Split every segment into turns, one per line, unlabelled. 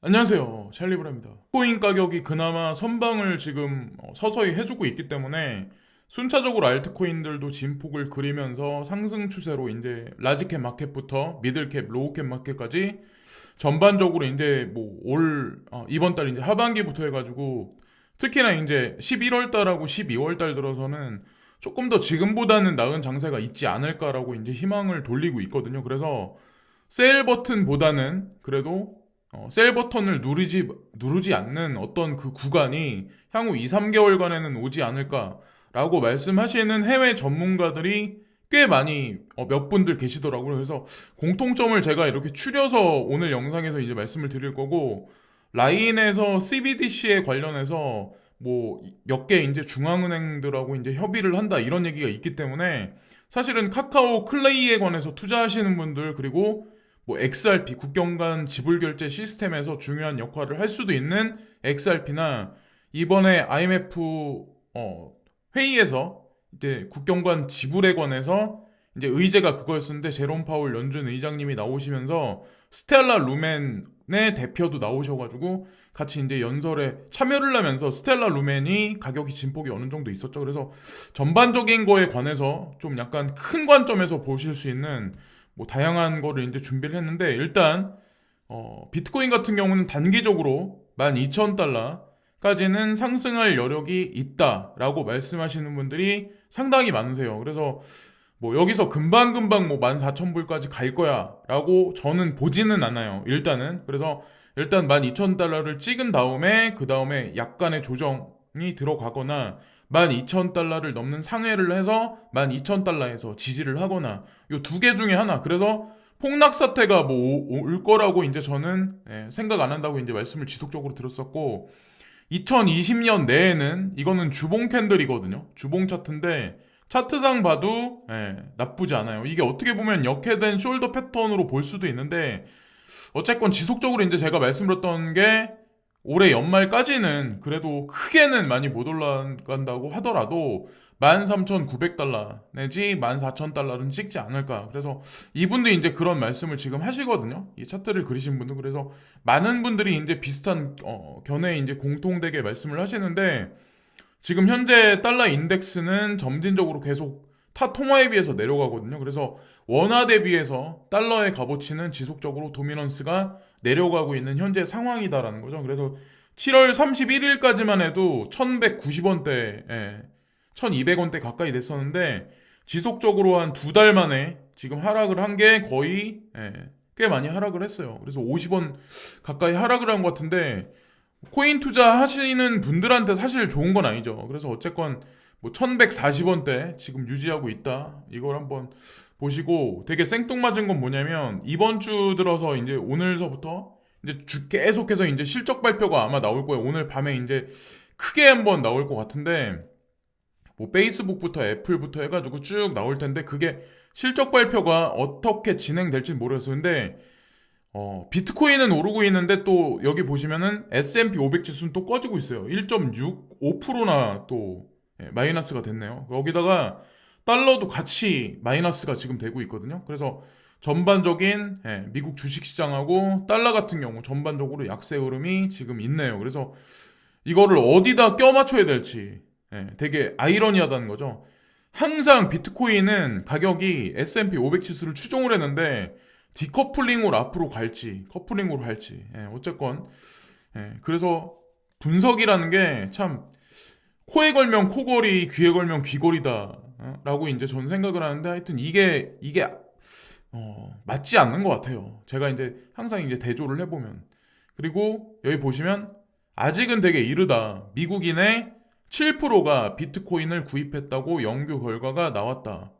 안녕하세요. 찰리브라입니다. 코인 가격이 그나마 선방을 지금 어, 서서히 해주고 있기 때문에 순차적으로 알트코인들도 진폭을 그리면서 상승 추세로 이제 라지캡 마켓부터 미들캡, 로우캡 마켓까지 전반적으로 이제 뭐 올 이번 달 이제 하반기부터 해가지고 특히나 이제 11월 달하고 12월 달 들어서는 조금 더 지금보다는 나은 장세가 있지 않을까라고 이제 희망을 돌리고 있거든요. 그래서 세일 버튼보다는 그래도 어, 셀 버튼을 누르지, 누르지 않는 어떤 그 구간이 향후 2, 3개월간에는 오지 않을까라고 말씀하시는 해외 전문가들이 꽤 많이 어, 몇 분들 계시더라고요. 그래서 공통점을 제가 이렇게 추려서 오늘 영상에서 이제 말씀을 드릴 거고, 라인에서 CBDC에 관련해서 뭐 몇 개 이제 중앙은행들하고 이제 협의를 한다 이런 얘기가 있기 때문에 사실은 카카오 클레이에 관해서 투자하시는 분들 그리고 뭐 XRP 국경 간 지불 결제 시스템에서 중요한 역할을 할 수도 있는 XRP나 이번에 IMF 어, 회의에서 이제 국경 간 지불에 관해서 이제 의제가 그거였었는데 제롬 파울 연준 의장님이 나오시면서 스텔라 루멘의 대표도 나오셔가지고 같이 이제 연설에 참여를 하면서 스텔라 루멘이 가격이 진폭이 어느 정도 있었죠. 그래서 전반적인 거에 관해서 좀 약간 큰 관점에서 보실 수 있는 뭐 다양한 거를 이제 준비를 했는데 일단 어, 비트코인 같은 경우는 단기적으로 12,000달러까지는 상승할 여력이 있다라고 말씀하시는 분들이 상당히 많으세요. 그래서 뭐 여기서 금방금방 뭐 14,000불까지 갈 거야라고 저는 보지는 않아요. 일단은 그래서 일단 12,000달러를 찍은 다음에 그 다음에 약간의 조정이 들어가거나 12,000달러를 넘는 상회를 해서 12,000달러에서 지지를 하거나 요 두 개 중에 하나. 그래서 폭락 사태가 뭐 올 거라고 이제 저는 예, 생각 안 한다고 이제 말씀을 지속적으로 들었었고 2020년 내에는 이거는 주봉 캔들이거든요. 주봉 차트인데 차트상 봐도 예, 나쁘지 않아요. 이게 어떻게 보면 역해된 숄더 패턴으로 볼 수도 있는데 어쨌건 지속적으로 이제 제가 말씀드렸던 게 올해 연말까지는 그래도 크게는 많이 못 올라간다고 하더라도 13,900달러 내지 14,000달러는 찍지 않을까. 그래서 이분들이 이제 그런 말씀을 지금 하시거든요. 이 차트를 그리신 분들. 그래서 많은 분들이 이제 비슷한 어, 견해 이제 공통되게 말씀을 하시는데 지금 현재 달러 인덱스는 점진적으로 계속 타 통화에 비해서 내려가거든요. 그래서 원화 대비해서 달러의 값어치는 지속적으로 도미넌스가 내려가고 있는 현재 상황이다라는 거죠. 그래서 7월 31일까지만 해도 1190원대, 예, 1200원대 가까이 됐었는데 지속적으로 한 두 달 만에 지금 하락을 한 게 거의 예, 꽤 많이 하락을 했어요. 그래서 50원 가까이 하락을 한 것 같은데 코인 투자 하시는 분들한테 사실 좋은 건 아니죠. 그래서 어쨌건 뭐 1140원대 지금 유지하고 있다. 이걸 한번 보시고 되게 생뚱맞은 건 뭐냐면 이번 주 들어서 이제 오늘서부터 이제 주- 계속해서 이제 실적 발표가 아마 나올 거예요. 오늘 밤에 이제 크게 한번 나올 것 같은데 뭐 페이스북부터 애플부터 해가지고 쭉 나올 텐데 그게 실적 발표가 어떻게 진행될지 모르겠어요. 근데 어, 비트코인은 오르고 있는데 또 여기 보시면은 S&P 500 지수는 또 꺼지고 있어요. 1.65%나 또 예, 마이너스가 됐네요. 거기다가 달러도 같이 마이너스가 지금 되고 있거든요. 그래서 전반적인 예, 미국 주식시장하고 달러 같은 경우 전반적으로 약세 흐름이 지금 있네요. 그래서 이거를 어디다 껴맞춰야 될지 예, 되게 아이러니하다는 거죠. 항상 비트코인은 가격이 S&P 500 지수를 추종을 했는데 디커플링으로 앞으로 갈지 커플링으로 갈지 예, 어쨌건 예, 그래서 분석이라는 게 참 코에 걸면 코걸이 귀에 걸면 귀걸이다 어? 라고 이제 저는 생각을 하는데 하여튼 이게 이게 어, 맞지 않는 것 같아요 제가 이제 항상 이제 대조를 해보면 그리고 여기 보시면 아직은 되게 이르다 미국인의 7%가 비트코인을 구입했다고 연구 결과가 나왔다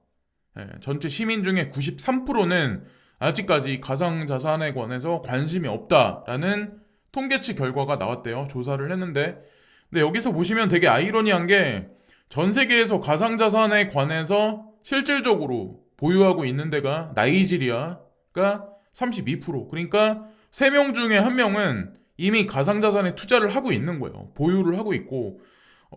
예, 전체 시민 중에 93%는 아직까지 가상자산에 관해서 관심이 없다라는 통계치 결과가 나왔대요. 조사를 했는데. 근데 여기서 보시면 되게 아이러니한 게 전 세계에서 가상자산에 관해서 실질적으로 보유하고 있는 데가 나이지리아가 32%. 그러니까 3명 중에 1명은 이미 가상자산에 투자를 하고 있는 거예요. 보유를 하고 있고,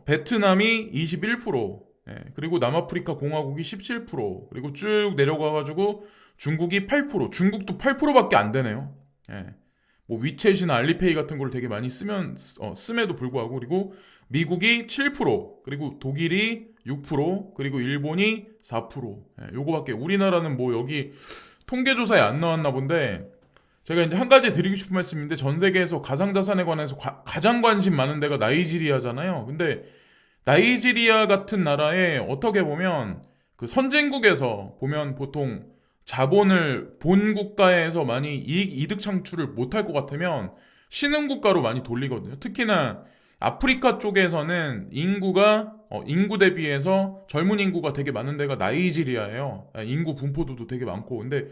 베트남이 21%, 예, 그리고 남아프리카 공화국이 17%, 그리고 쭉 내려가가지고 중국이 8%, 중국도 8%밖에 안 되네요. 예. 뭐 위챗이나 알리페이 같은 걸 되게 많이 쓰면 어, 씀에도 불구하고 그리고 미국이 7% 그리고 독일이 6% 그리고 일본이 4% 예, 요거밖에 우리나라는 뭐 여기 통계조사에 안 나왔나 본데 제가 이제 한 가지 드리고 싶은 말씀인데 전 세계에서 가상자산에 관해서 가, 장 관심 많은 데가 나이지리아잖아요. 근데 나이지리아 같은 나라에 어떻게 보면 그 선진국에서 보면 보통 자본을 본 국가에서 많이 이익, 이득 창출을 못할 것 같으면 신흥 국가로 많이 돌리거든요. 특히나 아프리카 쪽에서는 인구가 어, 인구 대비해서 젊은 인구가 되게 많은 데가 나이지리아예요. 아, 인구 분포도도 되게 많고 근데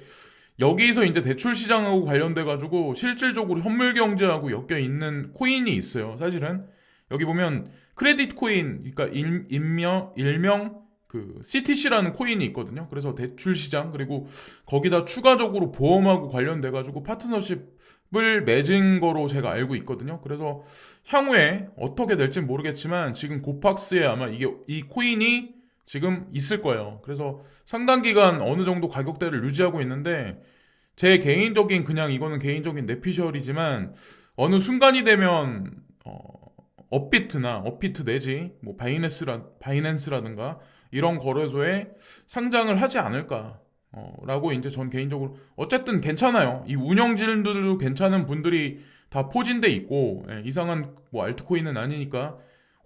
여기서 이제 대출 시장하고 관련돼 가지고 실질적으로 현물 경제하고 엮여 있는 코인이 있어요. 사실은 여기 보면 크레딧 코인, 그러니까 일, 일명 일명 그 CTC라는 코인이 있거든요. 그래서 대출 시장 그리고 거기다 추가적으로 보험하고 관련돼 가지고 파트너십을 맺은 거로 제가 알고 있거든요. 그래서 향후에 어떻게 될지 모르겠지만 지금 고팍스에 아마 이게 이 코인이 지금 있을 거예요. 그래서 상당 기간 어느 정도 가격대를 유지하고 있는데 제 개인적인 그냥 이거는 개인적인 내피셜이지만 어느 순간이 되면 어, 업비트나 업비트 내지 뭐 바이낸스라 바이낸스라든가 이런 거래소에 상장을 하지 않을까. 어, 라고 이제 전 개인적으로 어쨌든 괜찮아요. 이 운영진들도 괜찮은 분들이 다 포진돼 있고 예, 이상한 뭐 알트코인은 아니니까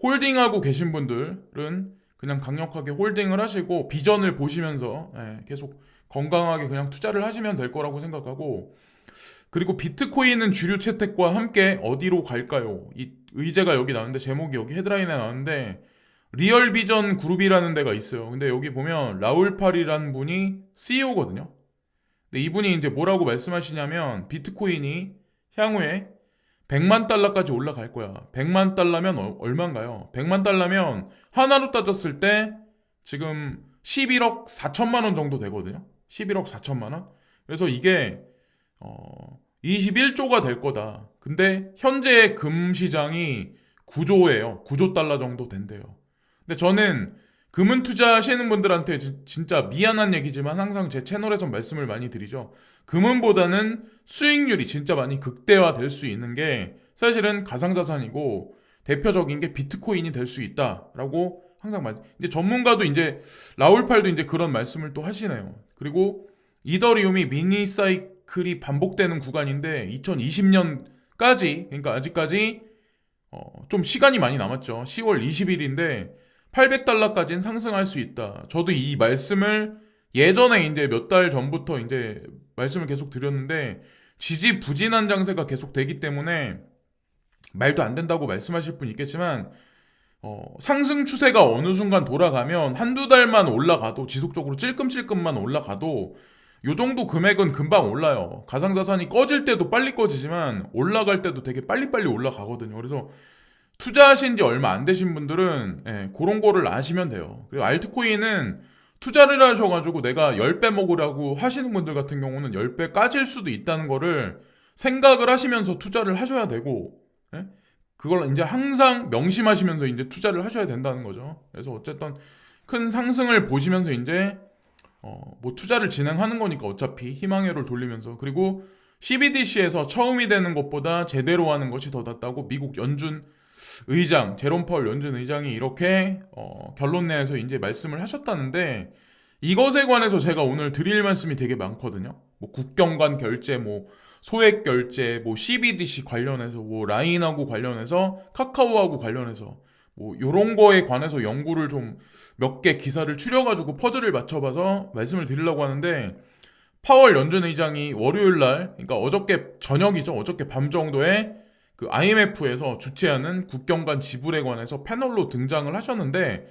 홀딩하고 계신 분들은 그냥 강력하게 홀딩을 하시고 비전을 보시면서 예, 계속 건강하게 그냥 투자를 하시면 될 거라고 생각하고 그리고 비트코인은 주류 채택과 함께 어디로 갈까요? 이 의제가 여기 나왔는데 제목이 여기 헤드라인에 나왔는데 리얼비전 그룹이라는 데가 있어요. 근데 여기 보면 라울팔이라는 분이 CEO거든요. 근데 이분이 이제 뭐라고 말씀하시냐면 비트코인이 향후에 100만 달러까지 올라갈 거야. 100만 달러면 어- 얼마인가요? 100만 달러면 하나로 따졌을 때 지금 11억 4천만 원 정도 되거든요. 11억 4천만 원. 그래서 이게 어 21조가 될 거다. 근데 현재 금 시장이 9조예요. 9조 달러 정도 된대요. 근데 저는 금은 투자하시는 분들한테 지- 진짜 미안한 얘기지만 항상 제 채널에서 말씀을 많이 드리죠. 금은보다는 수익률이 진짜 많이 극대화될 수 있는 게 사실은 가상자산이고 대표적인 게 비트코인이 될 수 있다라고 항상 말. 이제 전문가도 이제 라울팔도 이제 그런 말씀을 또 하시네요. 그리고 이더리움이 미니 사이클이 반복되는 구간인데 2020년까지 그러니까 아직까지 어, 좀 시간이 많이 남았죠. 10월 20일인데 800달러까지는 상승할 수 있다. 저도 이 말씀을 예전에 이제 몇 달 전부터 이제 말씀을 계속 드렸는데 지지부진한 장세가 계속 되기 때문에 말도 안 된다고 말씀하실 분 있겠지만 어, 상승 추세가 어느 순간 돌아가면 한두 달만 올라가도 지속적으로 찔끔찔끔만 올라가도 요 정도 금액은 금방 올라요. 가상자산이 꺼질 때도 빨리 꺼지지만 올라갈 때도 되게 빨리빨리 올라가거든요. 그래서 투자하신 지 얼마 안 되신 분들은 예, 그런 거를 아시면 돼요. 그리고 알트코인은 투자를 하셔가지고 내가 10배 먹으라고 하시는 분들 같은 경우는 10배 까질 수도 있다는 거를 생각을 하시면서 투자를 하셔야 되고 예? 그걸 이제 항상 명심하시면서 이제 투자를 하셔야 된다는 거죠. 그래서 어쨌든 큰 상승을 보시면서 이제 어, 뭐 투자를 진행하는 거니까 어차피 희망회로를 돌리면서 그리고 CBDC에서 처음이 되는 것보다 제대로 하는 것이 더 낫다고 미국 연준 의장 제롬 파월 연준 의장이 이렇게 어, 결론 내에서 이제 말씀을 하셨다는데 이것에 관해서 제가 오늘 드릴 말씀이 되게 많거든요. 뭐 국경 간 결제, 뭐 소액 결제, 뭐 CBDC 관련해서, 뭐 라인하고 관련해서, 카카오하고 관련해서, 뭐 요런 거에 관해서 연구를 좀 몇 개 기사를 추려가지고 퍼즐을 맞춰봐서 말씀을 드리려고 하는데 파월 연준 의장이 월요일 날, 그러니까 어저께 저녁이죠. 어저께 밤 정도에 그 IMF에서 주최하는 국경 간 지불에 관해서 패널로 등장을 하셨는데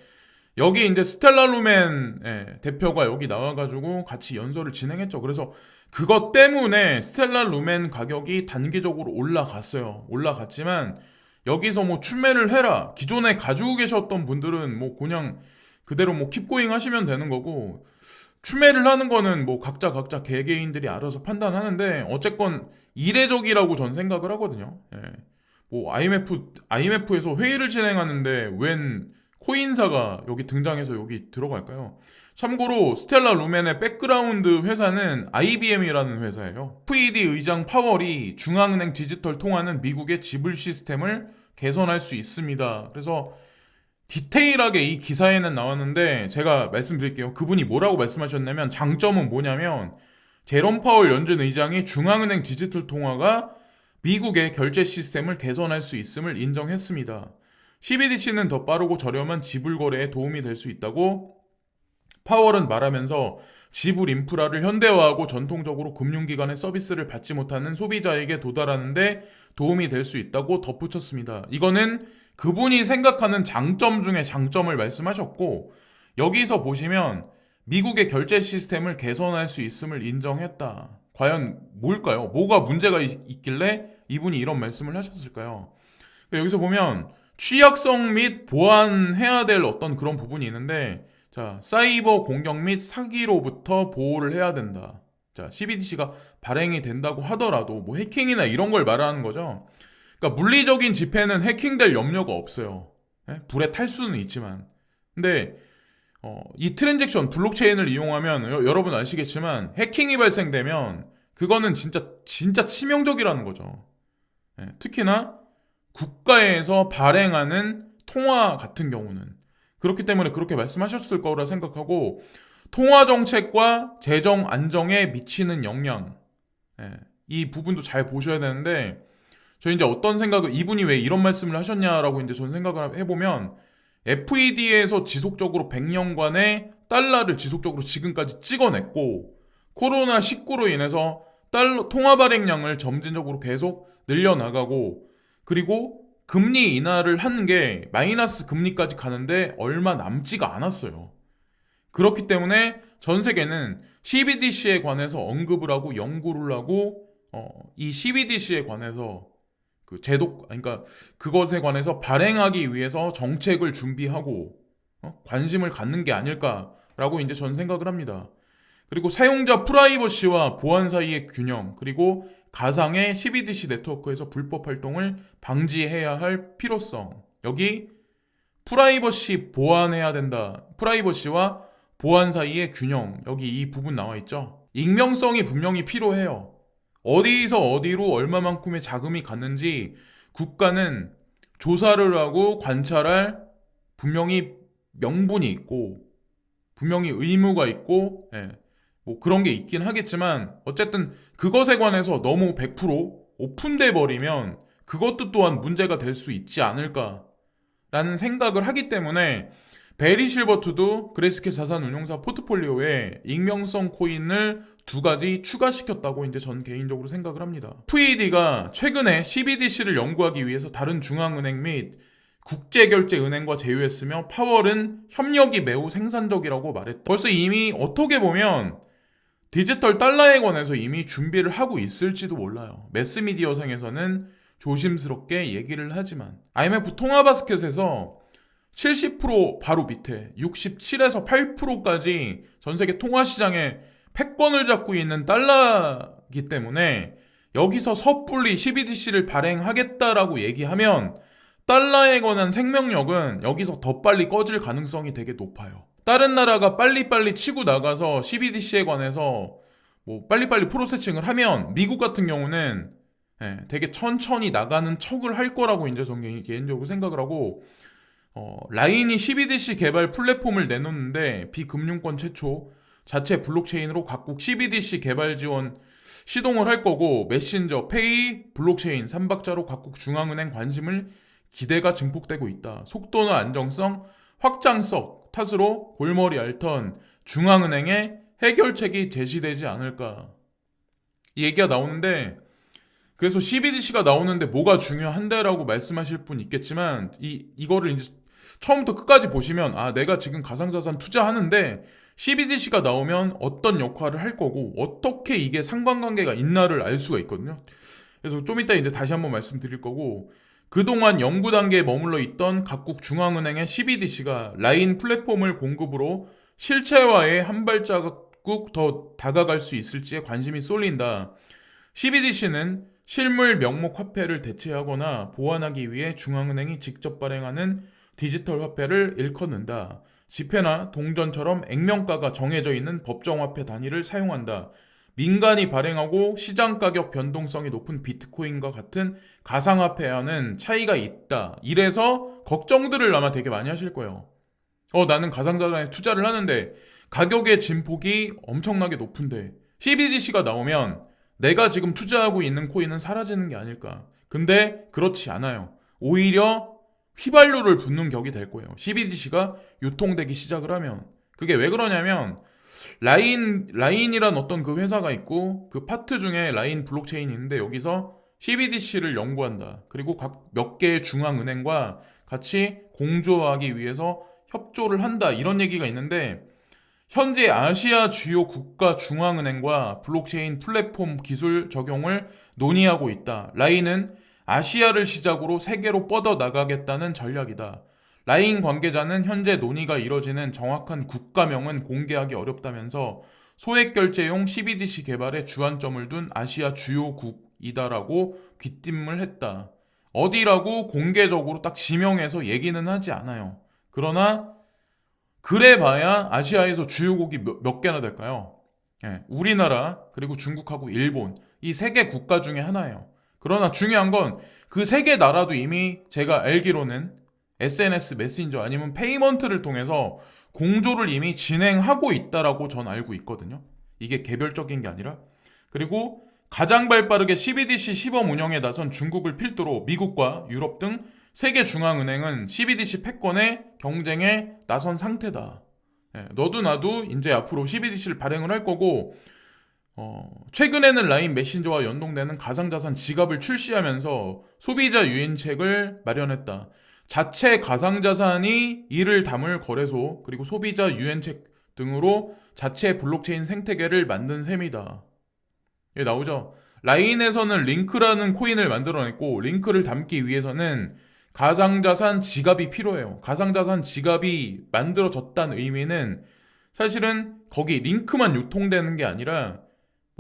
여기 이제 스텔라 루멘 예, 대표가 여기 나와가지고 같이 연설을 진행했죠. 그래서 그것 때문에 스텔라 루멘 가격이 단기적으로 올라갔어요. 올라갔지만 여기서 뭐 추매를 해라. 기존에 가지고 계셨던 분들은 뭐 그냥 그대로 뭐 킵고잉 하시면 되는 거고 추매를 하는 거는 뭐 각자 각자 개개인들이 알아서 판단하는데 어쨌건 이례적이라고 전 생각을 하거든요. 예. 뭐 IMF IMF에서 회의를 진행하는데 웬 코인사가 여기 등장해서 여기 들어갈까요? 참고로 스텔라 루멘의 백그라운드 회사는 IBM이라는 회사예요. FED 의장 파월이 중앙은행 디지털 통화는 미국의 지불 시스템을 개선할 수 있습니다. 그래서 디테일하게 이 기사에는 나왔는데 제가 말씀드릴게요. 그분이 뭐라고 말씀하셨냐면 장점은 뭐냐면 제롬 파월 연준 의장이 중앙은행 디지털 통화가 미국의 결제 시스템을 개선할 수 있음을 인정했습니다. CBDC는 더 빠르고 저렴한 지불 거래에 도움이 될 수 있다고 파월은 말하면서 지불 인프라를 현대화하고 전통적으로 금융기관의 서비스를 받지 못하는 소비자에게 도달하는데 도움이 될 수 있다고 덧붙였습니다. 이거는 그분이 생각하는 장점 중에 장점을 말씀하셨고 여기서 보시면 미국의 결제 시스템을 개선할 수 있음을 인정했다. 과연 뭘까요? 뭐가 문제가 있, 있길래 이분이 이런 말씀을 하셨을까요? 여기서 보면 취약성 및 보완해야 될 어떤 그런 부분이 있는데 자, 사이버 공격 및 사기로부터 보호를 해야 된다. 자, CBDC가 발행이 된다고 하더라도 뭐 해킹이나 이런 걸 말하는 거죠. 그러니까 물리적인 지폐는 해킹될 염려가 없어요. 예? 불에 탈 수는 있지만. 근데 어, 이 트랜잭션 블록체인을 이용하면 여, 여러분 아시겠지만 해킹이 발생되면 그거는 진짜 진짜 치명적이라는 거죠. 예, 특히나 국가에서 발행하는 통화 같은 경우는 그렇기 때문에 그렇게 말씀하셨을 거라 생각하고 통화 정책과 재정 안정에 미치는 영향 예, 이 부분도 잘 보셔야 되는데 저 이제 어떤 생각을 이분이 왜 이런 말씀을 하셨냐라고 이제 전 생각을 해보면 FED에서 지속적으로 100년간의 달러를 지속적으로 지금까지 찍어냈고 코로나 19로 인해서 달러 통화 발행량을 점진적으로 계속 늘려나가고 그리고 금리 인하를 한 게 마이너스 금리까지 가는데 얼마 남지가 않았어요. 그렇기 때문에 전 세계는 CBDC에 관해서 언급을 하고 연구를 하고 어, 이 CBDC에 관해서 그 제도 그러니까 그것에 관해서 발행하기 위해서 정책을 준비하고 어? 관심을 갖는 게 아닐까라고 이제 전 생각을 합니다. 그리고 사용자 프라이버시와 보안 사이의 균형 그리고 가상의 CBDC 네트워크에서 불법 활동을 방지해야 할 필요성 여기 프라이버시 보완해야 된다. 프라이버시와 보안 사이의 균형 여기 이 부분 나와 있죠. 익명성이 분명히 필요해요. 어디서 어디로 얼마만큼의 자금이 갔는지 국가는 조사를 하고 관찰할 분명히 명분이 있고 분명히 의무가 있고 예, 뭐 그런 게 있긴 하겠지만 어쨌든 그것에 관해서 너무 100% 오픈돼 버리면 그것도 또한 문제가 될 수 있지 않을까라는 생각을 하기 때문에 베리 실버트도 그레스케 자산 운용사 포트폴리오에 익명성 코인을 두 가지 추가시켰다고 이제 전 개인적으로 생각을 합니다. FED가 최근에 CBDC를 연구하기 위해서 다른 중앙은행 및 국제결제은행과 제휴했으며 파월은 협력이 매우 생산적이라고 말했다. 벌써 이미 어떻게 보면 디지털 달러에 관해서 이미 준비를 하고 있을지도 몰라요. 매스미디어상에서는 조심스럽게 얘기를 하지만 IMF 통화바스켓에서 70% 바로 밑에 67에서 8%까지 전 세계 통화 시장에 패권을 잡고 있는 달러이기 때문에 여기서 섣불리 CBDC를 발행하겠다라고 얘기하면 달러에 관한 생명력은 여기서 더 빨리 꺼질 가능성이 되게 높아요. 다른 나라가 빨리빨리 치고 나가서 CBDC에 관해서 뭐 빨리빨리 프로세싱을 하면 미국 같은 경우는 예, 되게 천천히 나가는 척을 할 거라고 이제 저는 개인적으로 생각을 하고 어, 라인이 CBDC 개발 플랫폼을 내놓는데 비금융권 최초 자체 블록체인으로 각국 CBDC 개발 지원 시동을 할 거고 메신저, 페이, 블록체인 3박자로 각국 중앙은행 관심을 기대가 증폭되고 있다. 속도나 안정성, 확장성 탓으로 골머리 앓던 중앙은행의 해결책이 제시되지 않을까. 이 얘기가 나오는데 그래서 CBDC가 나오는데 뭐가 중요한데라고 말씀하실 분 있겠지만 이 이거를 이제 처음부터 끝까지 보시면 아 내가 지금 가상자산 투자하는데 CBDC가 나오면 어떤 역할을 할 거고 어떻게 이게 상관관계가 있나를 알 수가 있거든요. 그래서 좀 이따 이제 다시 한번 말씀드릴 거고 그동안 연구 단계에 머물러 있던 각국 중앙은행의 CBDC가 라인 플랫폼을 공급으로 실체화에 한 발자국 더 다가갈 수 있을지에 관심이 쏠린다. CBDC는 실물 명목 화폐를 대체하거나 보완하기 위해 중앙은행이 직접 발행하는 디지털 화폐를 일컫는다. 지폐나 동전처럼 액면가가 정해져 있는 법정화폐 단위를 사용한다. 민간이 발행하고 시장 가격 변동성이 높은 비트코인과 같은 가상화폐와는 차이가 있다. 이래서 걱정들을 아마 되게 많이 하실 거예요. 어, 나는 가상자산에 투자를 하는데 가격의 진폭이 엄청나게 높은데 CBDC가 나오면 내가 지금 투자하고 있는 코인은 사라지는 게 아닐까. 근데 그렇지 않아요. 오히려 휘발유를 붓는 격이 될 거예요. CBDC가 유통되기 시작을 하면. 그게 왜 그러냐면 라인 라인이란 어떤 그 회사가 있고 그 파트 중에 라인 블록체인이 있는데 여기서 CBDC를 연구한다. 그리고 각 몇 개의 중앙은행과 같이 공조하기 위해서 협조를 한다. 이런 얘기가 있는데 현재 아시아 주요 국가 중앙은행과 블록체인 플랫폼 기술 적용을 논의하고 있다. 라인은 아시아를 시작으로 세계로 뻗어 나가겠다는 전략이다. 라인 관계자는 현재 논의가 이뤄지는 정확한 국가명은 공개하기 어렵다면서 소액 결제용 CBDC 개발에 주안점을 둔 아시아 주요국이다라고 귀띔을 했다. 어디라고 공개적으로 딱 지명해서 얘기는 하지 않아요. 그러나 그래 봐야 아시아에서 주요국이 몇, 몇 개나 될까요? 예, 우리나라 그리고 중국하고 일본 이 세 개 국가 중에 하나예요. 그러나 중요한 건 그 세 개 나라도 이미 제가 알기로는 SNS 메신저 아니면 페이먼트를 통해서 공조를 이미 진행하고 있다라고 전 알고 있거든요. 이게 개별적인 게 아니라 그리고 가장 발빠르게 CBDC 시범 운영에 나선 중국을 필두로 미국과 유럽 등 세계 중앙은행은 CBDC 패권의 경쟁에 나선 상태다. 예, 너도 나도 이제 앞으로 CBDC를 발행을 할 거고 어, 최근에는 라인 메신저와 연동되는 가상자산 지갑을 출시하면서 소비자 유인책을 마련했다. 자체 가상자산이 이를 담을 거래소 그리고 소비자 유인책 등으로 자체 블록체인 생태계를 만든 셈이다. 예, 나오죠. 라인에서는 링크라는 코인을 만들어냈고 링크를 담기 위해서는 가상자산 지갑이 필요해요. 가상자산 지갑이 만들어졌다는 의미는 사실은 거기 링크만 유통되는 게 아니라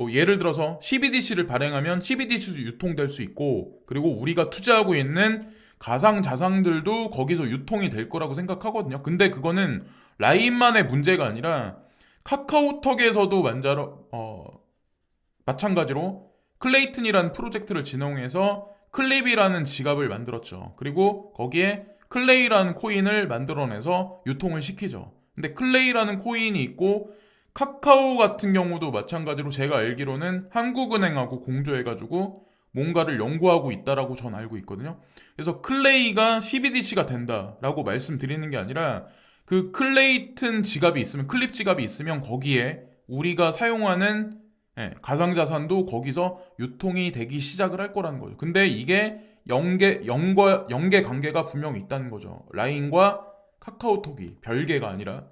뭐 예를 들어서 CBDC를 발행하면 CBDC도 유통될 수 있고 그리고 우리가 투자하고 있는 가상 자산들도 거기서 유통이 될 거라고 생각하거든요. 근데 그거는 라인만의 문제가 아니라 카카오톡에서도 만자로 어 마찬가지로 클레이튼이라는 프로젝트를 진행해서 클립이라는 지갑을 만들었죠. 그리고 거기에 클레이라는 코인을 만들어내서 유통을 시키죠. 근데 클레이라는 코인이 있고 카카오 같은 경우도 마찬가지로 제가 알기로는 한국은행하고 공조해가지고 뭔가를 연구하고 있다라고 전 알고 있거든요. 그래서 클레이가 CBDC가 된다라고 말씀드리는 게 아니라 그 클레이튼 지갑이 있으면 클립 지갑이 있으면 거기에 우리가 사용하는 예, 가상자산도 거기서 유통이 되기 시작을 할 거라는 거죠. 근데 이게 연계, 연거, 연계 관계가 분명히 있다는 거죠. 라인과 카카오톡이 별개가 아니라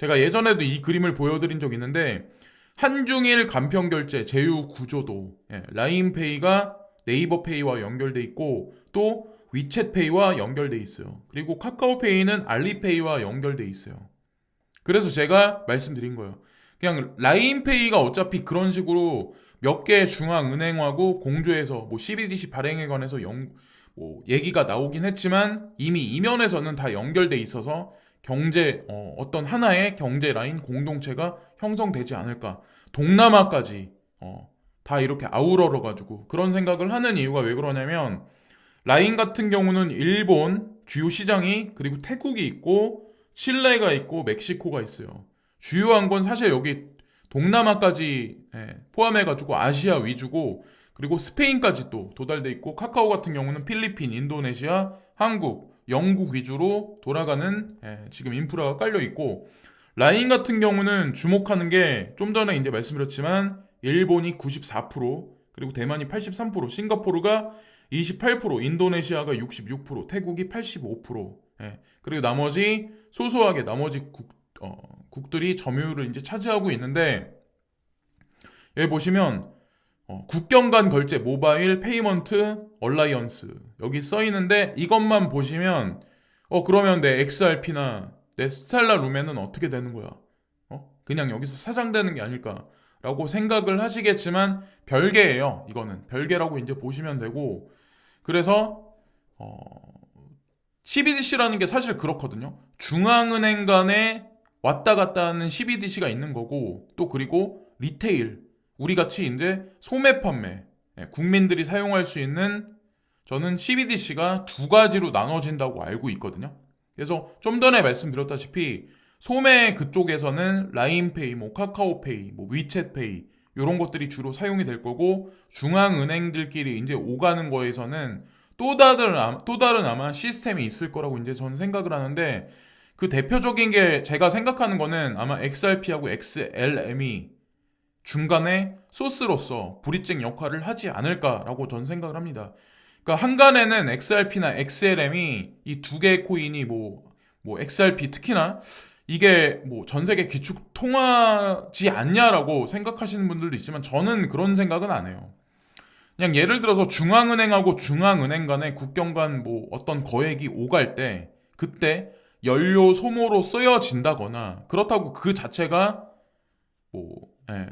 제가 예전에도 이 그림을 보여드린 적 있는데 한중일 간편 결제 제휴 구조도 예, 라인페이가 네이버페이와 연결돼 있고 또 위챗페이와 연결돼 있어요. 그리고 카카오페이는 알리페이와 연결돼 있어요. 그래서 제가 말씀드린 거예요. 그냥 라인페이가 어차피 그런 식으로 몇 개의 중앙은행하고 공조해서 뭐 CBDC 발행에 관해서 영, 뭐 얘기가 나오긴 했지만 이미 이면에서는 다 연결돼 있어서 경제 어, 어떤 하나의 경제 라인 공동체가 형성되지 않을까 동남아까지 어, 다 이렇게 아우러러 가지고 그런 생각을 하는 이유가 왜 그러냐면 라인 같은 경우는 일본 주요 시장이 그리고 태국이 있고 칠레가 있고 멕시코가 있어요. 주요한 건 사실 여기 동남아까지 예, 포함해 가지고 아시아 위주고 그리고 스페인까지 또 도달돼 있고 카카오 같은 경우는 필리핀, 인도네시아, 한국, 영국 위주로 돌아가는 예, 지금 인프라가 깔려 있고 라인 같은 경우는 주목하는 게 좀 전에 이제 말씀드렸지만 일본이 94% 그리고 대만이 83% 싱가포르가 28% 인도네시아가 66% 태국이 85% 예, 그리고 나머지 소소하게 나머지 국, 어, 국들이 점유율을 이제 차지하고 있는데 여기 보시면 어, 국경 간 결제 모바일 페이먼트 얼라이언스 여기 써 있는데 이것만 보시면 어 그러면 내 XRP나 내 스텔라 룸에는 어떻게 되는 거야? 어? 그냥 여기서 사장되는 게 아닐까라고 생각을 하시겠지만 별개예요. 이거는 별개라고 이제 보시면 되고 그래서 어 CBDC라는 게 사실 그렇거든요. 중앙은행 간에 왔다 갔다 하는 CBDC가 있는 거고 또 그리고 리테일 우리 같이 이제 소매 판매 예, 국민들이 사용할 수 있는 저는 CBDC가 두 가지로 나눠진다고 알고 있거든요. 그래서 좀 전에 말씀드렸다시피 소매 그쪽에서는 라인페이, 뭐 카카오페이, 뭐 위챗페이 이런 것들이 주로 사용이 될 거고 중앙은행들끼리 이제 오가는 거에서는 또 다른 아- 또 다른 아마 시스템이 있을 거라고 이제 저는 생각을 하는데 그 대표적인 게 제가 생각하는 거는 아마 XRP하고 XLM이 중간에 소스로서 브릿징 역할을 하지 않을까라고 저는 생각을 합니다. 그러니까 한간에는 XRP나 XLM이 이 두 개의 코인이 뭐, 뭐 XRP 특히나 이게 뭐 전 세계 기축 통하지 않냐라고 생각하시는 분들도 있지만 저는 그런 생각은 안 해요. 그냥 예를 들어서 중앙은행하고 중앙은행 간의 국경 간 뭐 어떤 거액이 오갈 때 그때 연료 소모로 쓰여진다거나 그렇다고 그 자체가 뭐, 예, 뭐,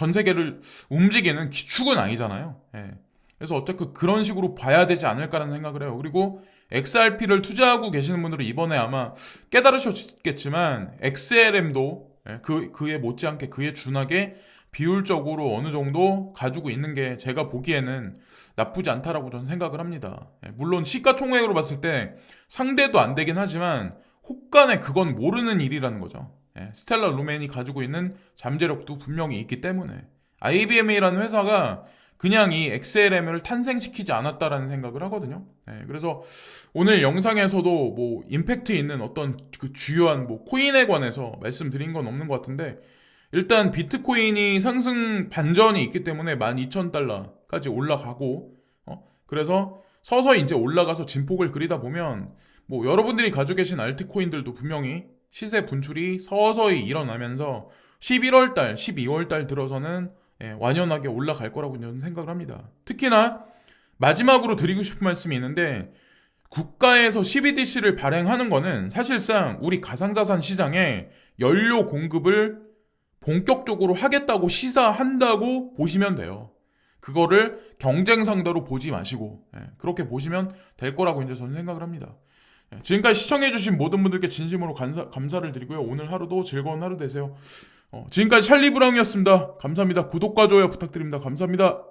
전 세계를 움직이는 기축은 아니잖아요. 예. 그래서 어쨌든 그런 식으로 봐야 되지 않을까라는 생각을 해요. 그리고 XRP를 투자하고 계시는 분들은 이번에 아마 깨달으셨겠지만 XLM도 예, 그 그에 못지않게 그에 준하게 비율적으로 어느 정도 가지고 있는 게 제가 보기에는 나쁘지 않다라고 저는 생각을 합니다. 예, 물론 시가총액으로 봤을 때 상대도 안 되긴 하지만 혹간에 그건 모르는 일이라는 거죠. 예, 스텔라 루멘이 가지고 있는 잠재력도 분명히 있기 때문에 IBM이라는 회사가 그냥 이 XLM을 탄생시키지 않았다라는 생각을 하거든요. 예, 그래서 오늘 영상에서도 뭐 임팩트 있는 어떤 그 주요한 뭐 코인에 관해서 말씀드린 건 없는 것 같은데 일단 비트코인이 상승 반전이 있기 때문에 12,000달러까지 올라가고 어? 그래서 서서히 이제 올라가서 진폭을 그리다 보면 뭐 여러분들이 가지고 계신 알트코인들도 분명히 시세 분출이 서서히 일어나면서 11월 달, 12월 달 들어서는 예, 완연하게 올라갈 거라고 저는 생각을 합니다. 특히나 마지막으로 드리고 싶은 말씀이 있는데 국가에서 CBDC를 발행하는 거는 사실상 우리 가상자산 시장에 연료 공급을 본격적으로 하겠다고 시사한다고 보시면 돼요. 그거를 경쟁 상대로 보지 마시고 예, 그렇게 보시면 될 거라고 이제 저는 생각을 합니다. 예, 지금까지 시청해주신 모든 분들께 진심으로 감사, 감사를 드리고요. 오늘 하루도 즐거운 하루 되세요. 어, 지금까지 찰리 브라운이었습니다. 감사합니다. 구독과 좋아요 부탁드립니다. 감사합니다.